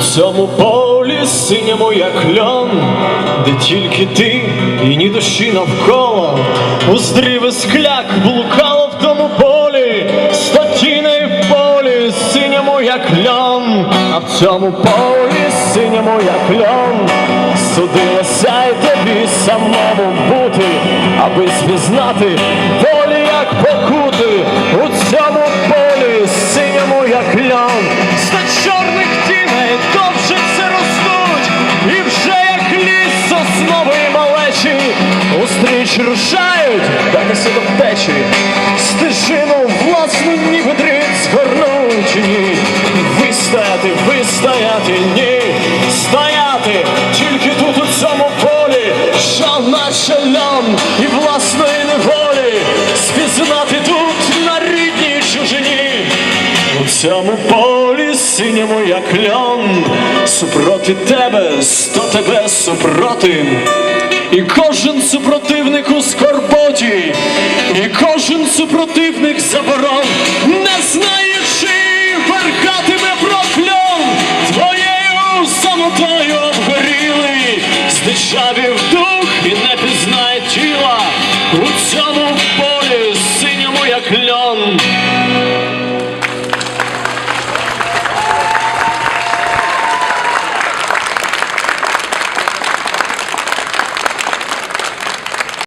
цьому полі синьому, як льон, де тільки ти і ні душі навколо, уздрів і скляк блукало в тому полі, статіни в полі, синьому, як льон, а в цьому полі синьому, як льон, судилося й тобі самому бути, аби спізнати волі, як покути, у цьому полі синьому, як льон, устріч рушають, так і до втечі, стежину власну ніби дріт згорнуть, ні, вистояти, вистояти, ні, стояти, тільки тут у цьому полі, що наче льон і власної неволі, спізнати тут на рідній чужині. У цьому полі синьому, як льон, супроти тебе, сто тебе супроти. І кожен супротивник у скорботі, і кожен супротивник заборон,